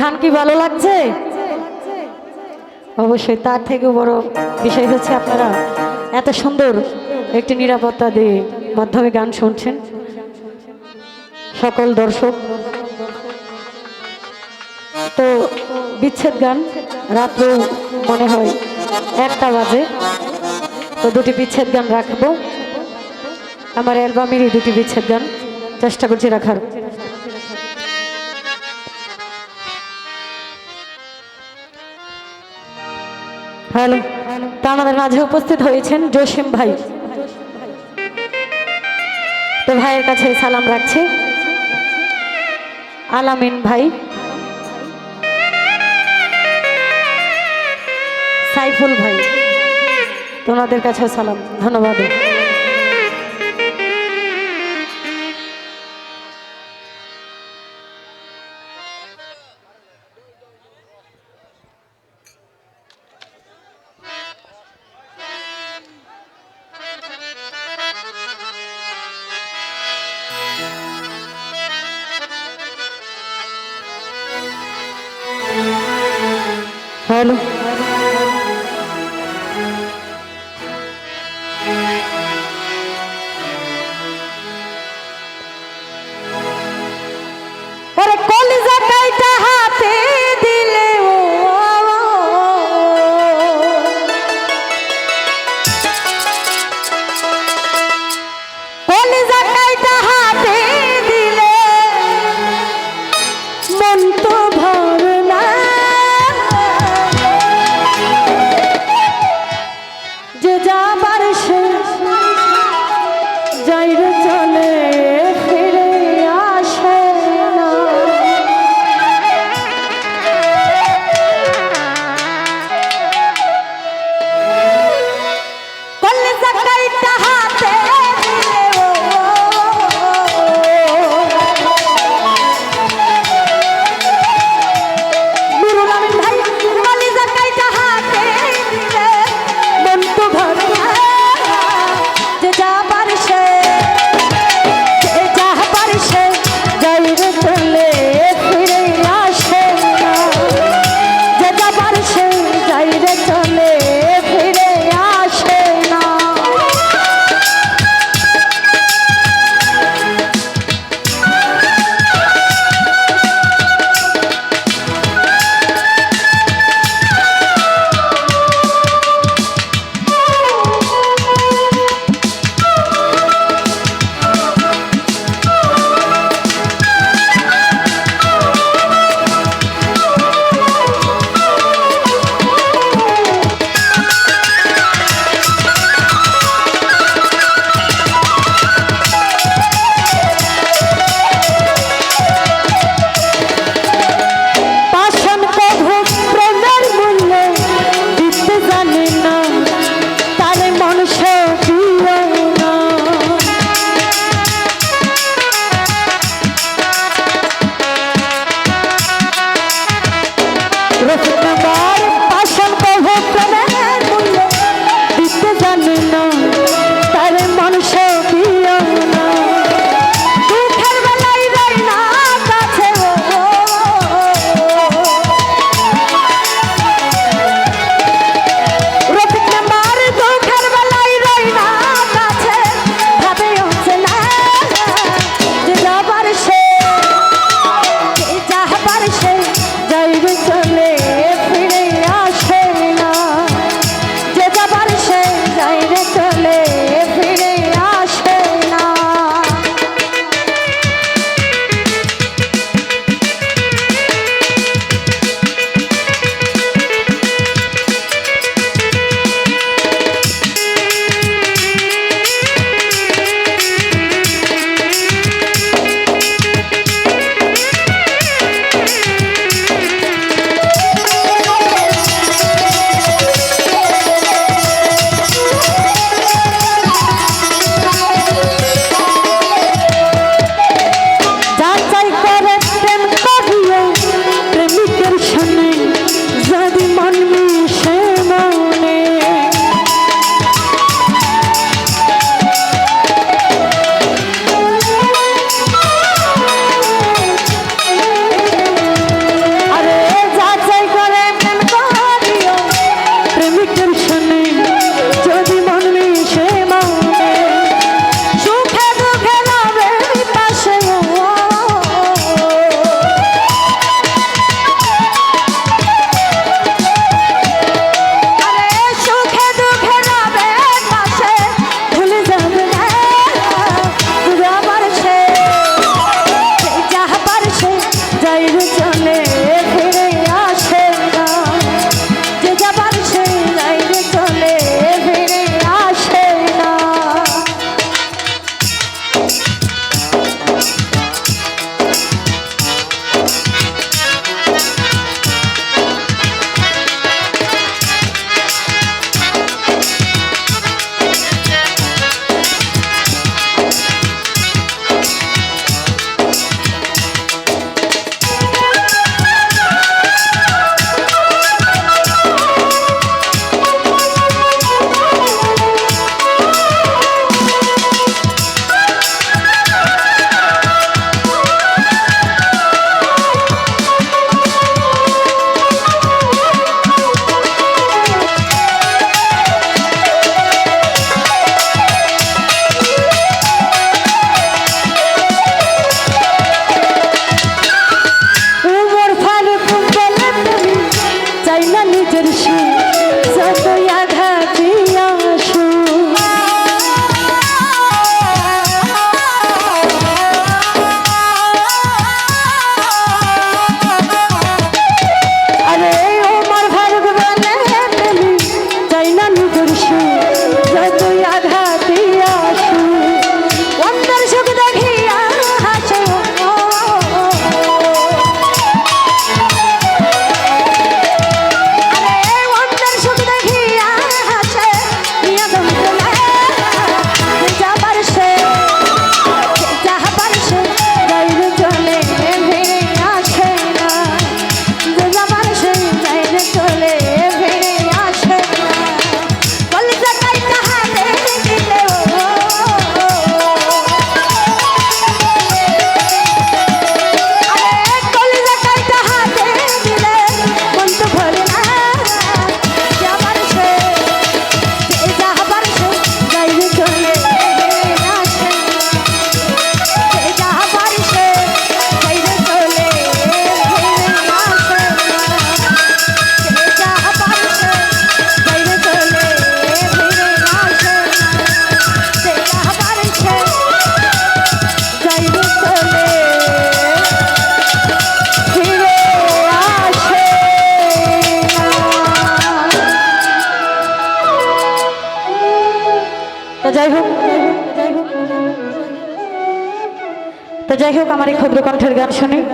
গান কি ভালো লাগছে? অবশ্যই, তার থেকে বড় বিষয় হচ্ছে আপনারা এত সুন্দর একটি নিরাপত্তা দিয়ে মাধ্যমে গান শুনছেন। সকল দর্শক। তো বিচ্ছেদ গান রাত্রেও মনে হয় একটা বাজে। তো দুটি বিচ্ছেদ গান রাখব। আমার অ্যালবামেরই দুটি বিচ্ছেদ গান চেষ্টা করছি রাখার। হ্যালো, তা আমাদের মাঝে উপস্থিত হয়েছেন জসিম ভাই। তো ভাইয়ের কাছে সালাম রাখছি। আলামিন ভাই। সাইফুল ভাই, তোমাদের কাছে সালাম, ধন্যবাদ। হ্যালো তো যাই হোক আমার এই ক্ষুদ্র কণ্ঠের গান শুনি।